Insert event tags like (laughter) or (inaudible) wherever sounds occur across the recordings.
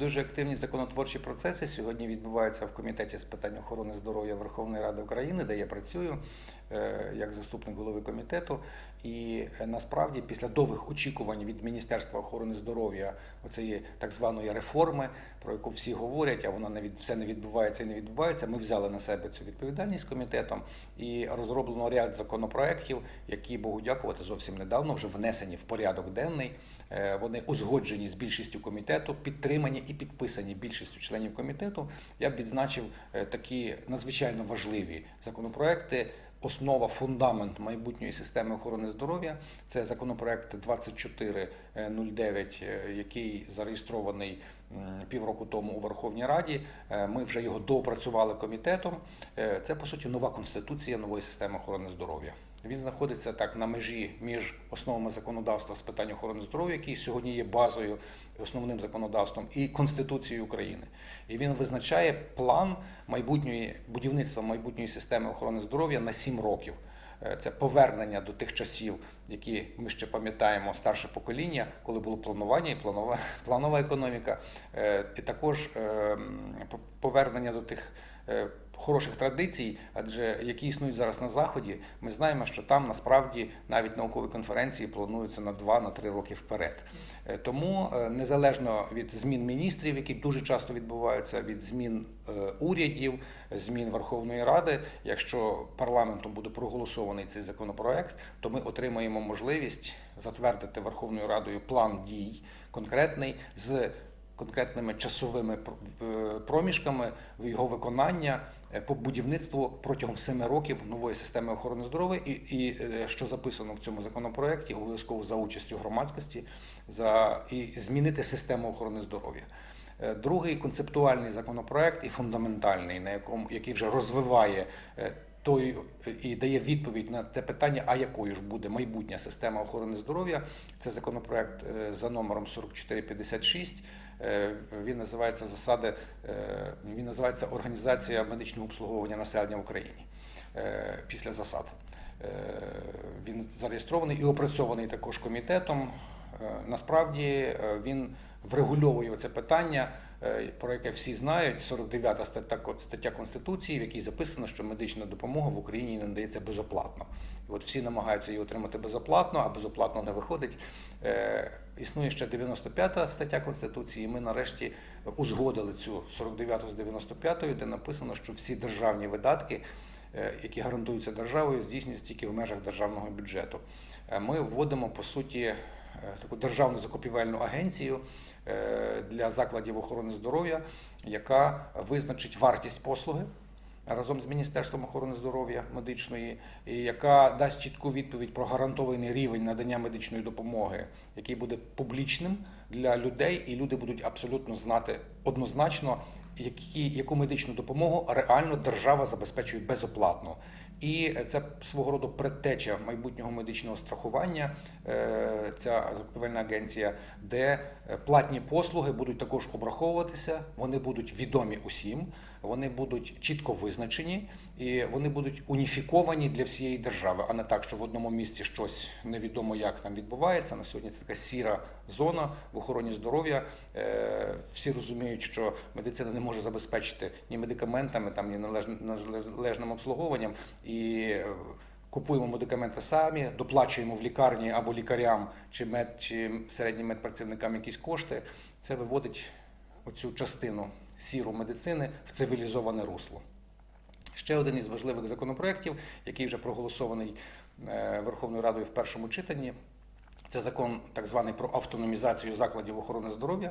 Дуже активні законотворчі процеси сьогодні відбуваються в комітеті з питань охорони здоров'я Верховної Ради України, де я працюю е, як заступник голови комітету. І е, насправді, після довгих очікувань від Міністерства охорони здоров'я оцієї так званої реформи, про яку всі говорять, а вона не від все не відбувається і не відбувається. Ми взяли на себе цю відповідальність комітетом і розроблено ряд законопроєктів, які Богу дякувати зовсім недавно вже внесені в порядок денний. Е, Вони узгоджені з більшістю комітету, підтримані і підписані більшістю членів комітету. Я б відзначив е, такі надзвичайно важливі законопроекти. Основа, фундамент майбутньої системи охорони здоров'я це законопроект 2409, е, який зареєстрований півроку тому у Верховній Раді. Ми вже його доопрацювали комітетом. Це по суті нова конституція нової системи охорони здоров'я. Він знаходиться так на межі між основами законодавства з питань охорони здоров'я, який сьогодні є базою, основним законодавством, і Конституцією України. І він визначає план майбутньої будівництва майбутньої системи охорони здоров'я на 7 років. Е, Це повернення до тих часів, які ми ще пам'ятаємо старше покоління, коли було планування і планова, (laughs) планова економіка, Е, і також е, по- повернення до тих хороших традицій, адже які існують зараз на заході, ми знаємо, що там насправді навіть наукові конференції плануються на 2-3 роки вперед. Е, Тому е, незалежно від змін міністрів, які дуже часто відбуваються, від змін е, урядів, змін Верховної Ради, якщо парламентом буде проголосований цей законопроект, то ми отримаємо можливість затвердити Верховною Радою план дій конкретний з конкретними часовими проміжками в його виконання е, по будівництву протягом семи років нової системи охорони здоров'я, і, і е, що записано в цьому законопроекті, обов'язково за участю громадськості, за і змінити систему охорони здоров'я. Е, Другий концептуальний законопроект і фундаментальний, на якому який вже розвиває той і дає відповідь на те питання, а якою ж буде майбутня система охорони здоров'я. Це законопроект за номером 4456. Е, Він називається засади. е, Він називається Організація медичного обслуговування населення в Україні е, після засад. Він зареєстрований і опрацьований також комітетом. Насправді він врегульовує це питання, про яке всі знають. 49 стаття, стаття Конституції, в якій записано, що медична допомога в Україні надається безоплатно. І от всі намагаються її отримати безоплатно, а безоплатно не виходить. Існує ще 95 стаття Конституції. Ми нарешті узгодили цю 49-ту з 95, де написано, що всі державні видатки е, які гарантуються державою, здійснюються тільки в межах державного бюджету. Е, Ми вводимо по суті е, таку державну закупівельну агенцію для закладів охорони здоров'я, яка визначить вартість послуги. Разом з Міністерством охорони здоров'я медичної, яка дасть чітку відповідь про гарантований рівень надання медичної допомоги, який буде публічним для людей, і люди будуть абсолютно знати однозначно, які, яку медичну допомогу реально держава забезпечує безоплатно. І це свого роду предтеча майбутнього медичного страхування, е, ця закупівельна агенція, де платні послуги будуть також обраховуватися, вони будуть відомі усім, вони будуть чітко визначені і вони будуть уніфіковані для всієї держави, а не так, що в одному місці щось невідомо як там відбувається. На сьогодні це така сіра зона в охороні здоров'я. Е, Всі розуміють, що медицина не може забезпечити ні медикаментами, там ні належним- обслуговуванням і. Купуємо медикаменти самі, доплачуємо в лікарні або лікарям чи мед чи середнім медпрацівникам якісь кошти. Це виводить оцю частину сіру медицини в цивілізоване русло. Ще один із важливих законопроєктів, який вже проголосований е, Верховною Радою в першому читанні, це закон так званий про автономізацію закладів охорони здоров'я,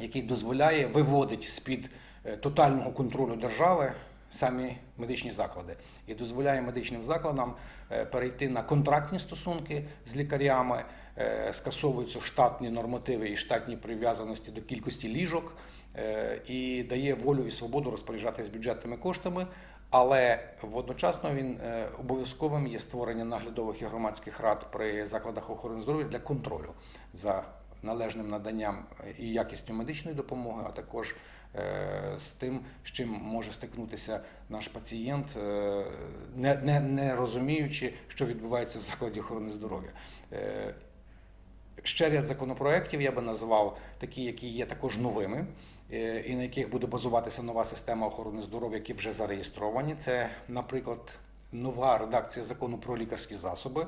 який дозволяє виводить з-під е, тотального контролю держави самі медичні заклади і дозволяє медичним закладам е, перейти на контрактні стосунки з лікарями, е, скасовуються штатні нормативи і штатні прив'язаності до кількості ліжок е, і дає волю і свободу розпоряджатися бюджетними коштами. Але водночасно він обов'язковим є створення наглядових і громадських рад при закладах охорони здоров'я для контролю за належним наданням і якістю медичної допомоги, а також з тим, з чим може стикнутися наш пацієнт, е, не, не, не розуміючи, що відбувається в закладі охорони здоров'я. Е, ще ряд законопроєктів я би назвав такі, які є також новими. е, І на яких буде базуватися нова система охорони здоров'я, які вже зареєстровані. Це, наприклад, нова редакція закону про лікарські засоби,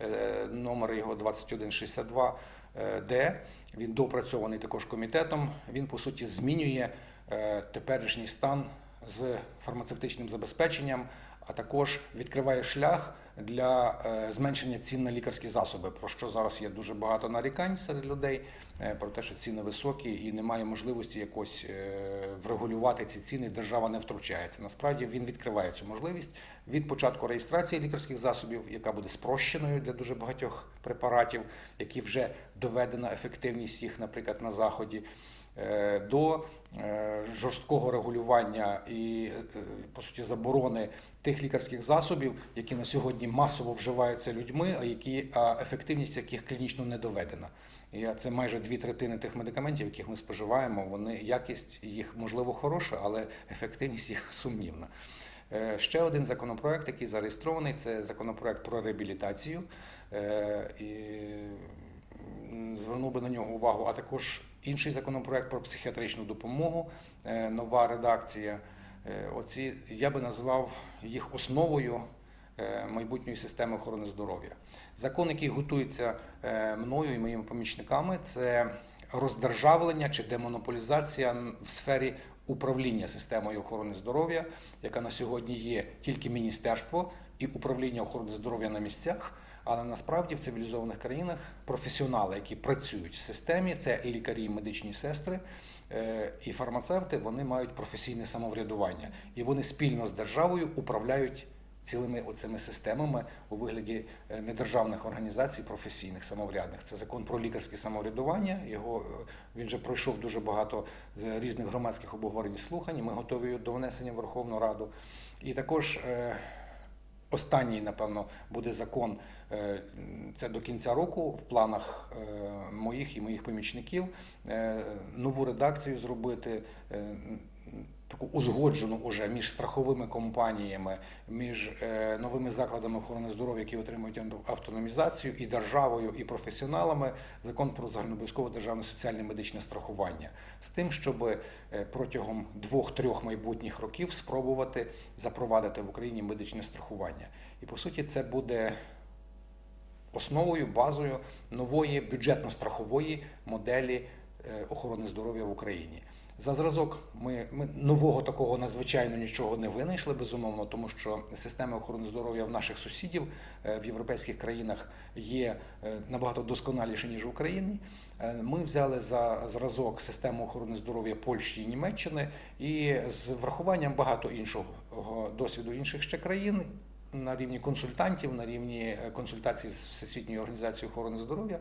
е, номер його 2162 е, Д. Він допрацьований також комітетом. Він по суті змінює е, теперішній стан з фармацевтичним забезпеченням, а також відкриває шлях для е, зменшення цін на лікарські засоби, про що зараз є дуже багато нарікань серед людей, е, про те, що ціни високі і немає можливості якось е, врегулювати ці ціни. Держава не втручається. Насправді він відкриває цю можливість від початку реєстрації лікарських засобів, яка буде спрощеною для дуже багатьох препаратів, які вже доведена ефективність їх, наприклад, на заході. Е, До е, жорсткого регулювання і е, по суті заборони тих лікарських засобів, які на сьогодні масово вживаються людьми, а які а ефективність яких клінічно не доведена. І це майже дві третини тих медикаментів, яких ми споживаємо. Вони якість їх можливо хороша, але ефективність їх (laughs) сумнівна. Ще один законопроект, який зареєстрований, це законопроект про реабілітацію. І звернув би на нього увагу, а також інший законопроект про психіатричну допомогу, е, нова редакція. Е, Оці я би назвав їх основою е, майбутньої системи охорони здоров'я. Закон, який готується мною і моїми помічниками, це роздержавлення чи демонополізація в сфері управління системою охорони здоров'я, яка на сьогодні є тільки міністерство і управління охорони здоров'я на місцях. Але насправді в цивілізованих країнах професіонали, які працюють в системі, це лікарі, медичні сестри е, і фармацевти, вони мають професійне самоврядування, і вони спільно з державою управляють цілими оцими системами у вигляді е, недержавних організацій, професійних самоврядних. Це закон про лікарське самоврядування. Його е, він вже пройшов дуже багато різних громадських обговорень і слухань. Ми готові до внесення в Верховну Раду. І також Останній, напевно, буде закон. е, Це до кінця року в планах е, моїх і моїх помічників е, нову редакцію зробити. Таку узгоджену уже між страховими компаніями, між е, новими закладами охорони здоров'я, які отримують автономізацію, і державою, і професіоналами закон про загальнообов'язкове державне соціальне медичне страхування з тим, щоб е, протягом двох-трьох майбутніх років спробувати запровадити в Україні медичне страхування. І по суті, це буде основою, базою нової бюджетно-страхової моделі е, охорони здоров'я в Україні. За зразок ми, ми нового такого надзвичайно нічого не винайшли, безумовно, тому що системи охорони здоров'я в наших сусідів е, в європейських країнах є е, набагато досконаліші, ніж в Україні. Е, Ми взяли за зразок систему охорони здоров'я Польщі і Німеччини і з врахуванням багато іншого досвіду інших ще країн на рівні консультантів, на рівні консультацій з Всесвітньою організацією охорони здоров'я,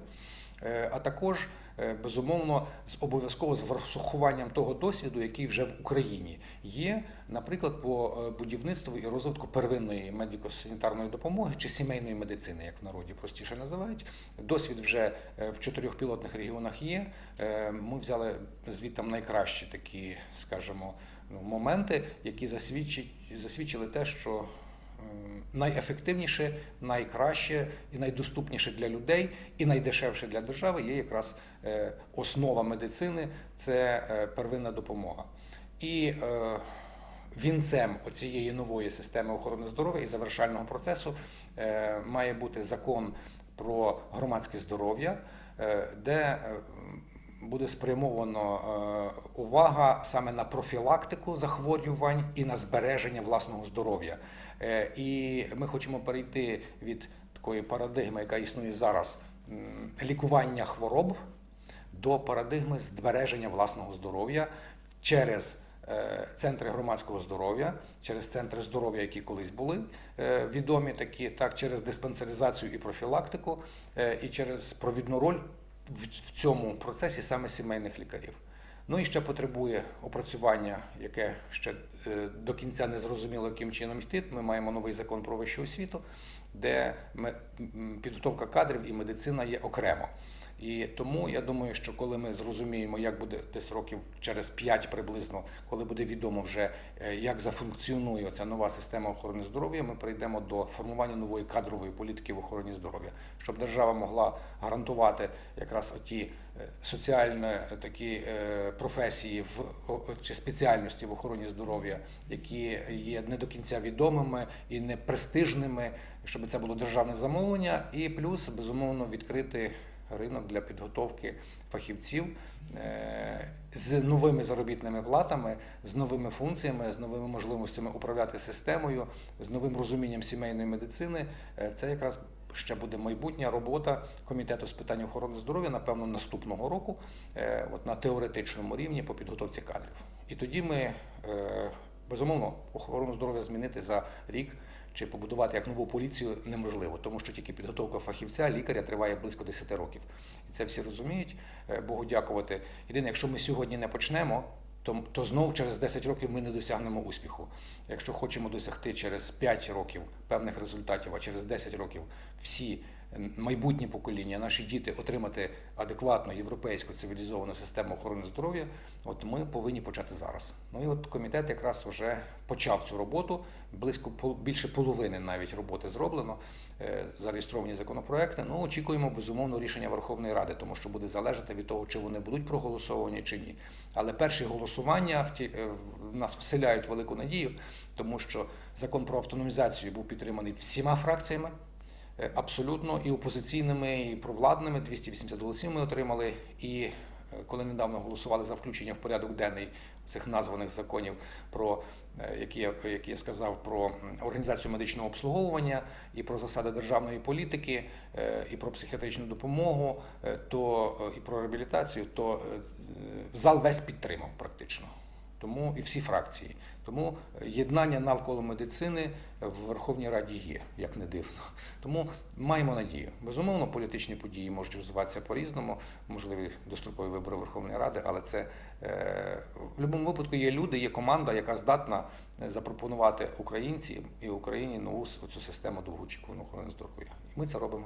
а також е, безумовно з обов'язково з врахуванням того досвіду, який вже в Україні є, наприклад, по е, будівництву і розвитку первинної медико-санітарної допомоги чи сімейної медицини, як в народі простіше називають. Досвід вже е, в чотирьох пілотних регіонах є. Е, Ми взяли звідти найкращі такі, скажімо, ну, моменти, які засвідчили те, що найефективніше, найкраще і найдоступніше для людей, і найдешевше для держави є якраз е, основа медицини це е, первинна допомога. І е, вінцем оцієї нової системи охорони здоров'я і завершального процесу має бути закон про громадське здоров'я, де буде спрямовано е, увага саме на профілактику захворювань і на збереження власного здоров'я. Е, І ми хочемо перейти від такої парадигми, яка існує зараз, лікування хвороб до парадигми збереження власного здоров'я через е, центри громадського здоров'я, через центри здоров'я, які колись були відомі, такі так, через диспансеризацію і профілактику, і через провідну роль в цьому процесі саме сімейних лікарів. Ну і ще потребує опрацювання, яке ще е, до кінця не зрозуміло, яким чином йти. Ми маємо новий закон про вищу освіту, де підготовка кадрів і медицина є окремо. І тому я думаю, що коли ми зрозуміємо, як буде десь років через 5 приблизно, коли буде відомо вже е, як зафункціонує ця нова система охорони здоров'я, ми прийдемо до формування нової кадрової політики в охороні здоров'я, щоб держава могла гарантувати якраз оті е, соціальні е, такі професії в чи спеціальності в охороні здоров'я, які є не до кінця відомими і не престижними, щоб це було державне замовлення, і плюс безумовно відкрити ринок для підготовки фахівців е, з новими заробітними платами, з новими функціями, з новими можливостями управляти системою, з новим розумінням сімейної медицини. Е, Це якраз ще буде майбутня робота комітету з питань охорони здоров'я, напевно, наступного року, е, от на теоретичному рівні по підготовці кадрів. І тоді ми безумовно охорону здоров'я змінити за рік. Чи побудувати як нову поліцію неможливо, тому що тільки підготовка фахівця, лікаря триває близько 10 років. І це всі розуміють. Е, Богу дякувати. Єдине, якщо ми сьогодні не почнемо, то, то знов через 10 років ми не досягнемо успіху. Якщо хочемо досягти через 5 років певних результатів, а через 10 років всі майбутні покоління, наші діти отримати адекватну європейську цивілізовану систему охорони здоров'я, от ми повинні почати зараз. Ну і от комітет якраз вже почав цю роботу. Близько більше половини навіть роботи зроблено. Е, Зареєстровані законопроекти. Ну очікуємо безумовно рішення Верховної Ради, тому що буде залежати від того, чи вони будуть проголосовані чи ні. Але перші голосування в ті- е, в нас вселяють велику надію, тому що закон про автономізацію був підтриманий всіма фракціями. Е, Абсолютно і опозиційними, і провладними 280 голосів ми отримали. І е, коли недавно голосували за включення в порядок денний цих названих законів, про е, які я, які я сказав про організацію медичного обслуговування і про засади державної політики, і про психіатричну допомогу, то і про реабілітацію, то зал весь підтримав практично. Тому і всі фракції. Тому єднання навколо медицини в Верховній Раді є, як не дивно. Тому маємо надію. Безумовно, політичні події можуть розвиватися по-різному, можливі дострокові вибори Верховної Ради, але це е, в будь-якому випадку є люди, є команда, яка здатна е, запропонувати українцям і Україні нову цю систему довгоочікуваної охорони здоров'я. І ми це робимо.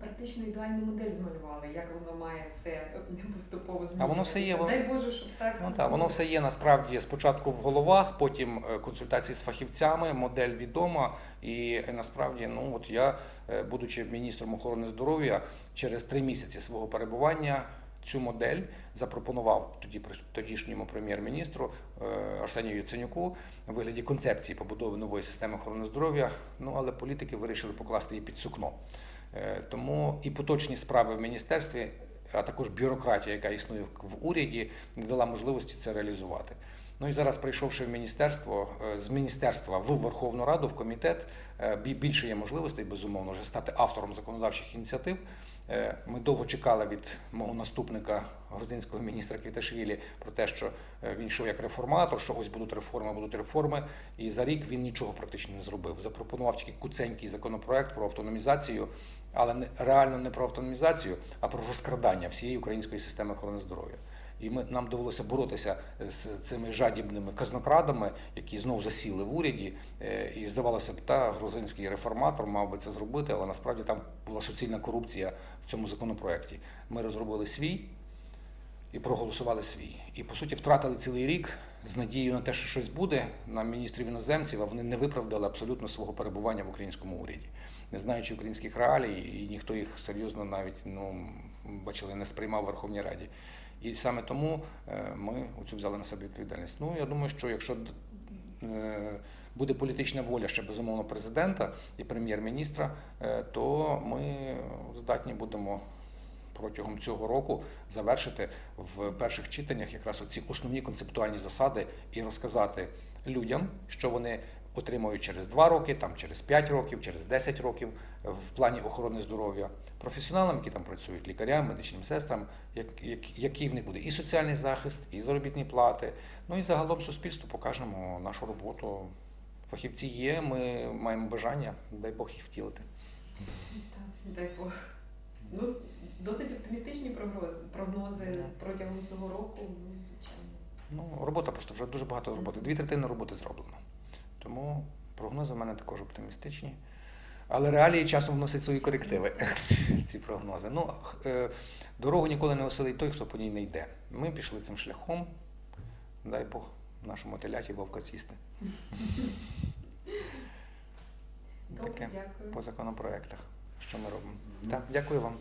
Практично ідеальну модель змалювали, як воно має все поступово змінюватися. А воно все є, Дай Боже, щоб так. Ну так, воно все є насправді спочатку в головах, потім е, консультації з фахівцями, модель відома. І е, насправді, ну от я, е, будучи міністром охорони здоров'я, через три місяці свого перебування цю модель запропонував тоді тодішньому прем'єр-міністру е, Арсенію Яценюку у вигляді концепції побудови нової системи охорони здоров'я. Ну але політики вирішили покласти її під сукно. Е, Тому і поточні справи в міністерстві, а також бюрократія, яка існує в в уряді, не дала можливості це реалізувати. Ну і зараз, прийшовши в міністерство е, з міністерства в Верховну Раду, в комітет, більше є можливостей, безумовно, вже стати автором законодавчих ініціатив. Е, Ми довго чекали від мого наступника грузинського міністра Квіташвілі про те, що е, він йшов як реформатор, що ось будуть реформи, будуть реформи. І за рік він нічого практично не зробив. Запропонував тільки куценький законопроект про автономізацію, але не реально не про автономізацію, а про розкрадання всієї української системи охорони здоров'я. І ми нам довелося боротися з цими жадібними казнокрадами, які знову засіли в уряді. Е, І здавалося б, та грузинський реформатор мав би це зробити, але насправді там була суцільна корупція в цьому законопроекті. Ми розробили свій і проголосували свій. І по суті втратили цілий рік з надією на те, що щось буде на міністрів іноземців, а вони не виправдали абсолютно свого перебування в українському уряді, не знаючи українських реалій, і ніхто їх серйозно навіть ну бачили, не сприймав в Верховній Раді. І саме тому е, ми оцю взяли на себе відповідальність. Ну я думаю, що якщо е, буде політична воля ще безумовно президента і прем'єр-міністра, е, то ми здатні будемо протягом цього року завершити в перших читаннях якраз оці основні концептуальні засади і розказати людям, що вони отримують через 2 роки, там через 5 років, через 10 років в плані охорони здоров'я, професіоналам, які там працюють, лікарям, медичним сестрам, як, як, який в них буде і соціальний захист, і заробітні плати. Ну і загалом суспільству покажемо нашу роботу. Фахівці є, ми маємо бажання, дай Бог їх втілити. Так, дай Бог. Ну, досить оптимістичні прогнози, прогнози протягом цього року, ну, звичайно. Ну, робота просто вже дуже багато роботи. Дві третини роботи зроблено. Тому прогнози в мене також оптимістичні. Але реалії часом вносять свої корективи, (laughs) ці прогнози. Ну, е, дорогу ніколи не оселить той, хто по ній не йде. Ми пішли цим шляхом. Дай Бог нашому теляті вовка сісти. Добре, Таке дякую. по законопроектах. Що ми робимо? Так, дякую вам.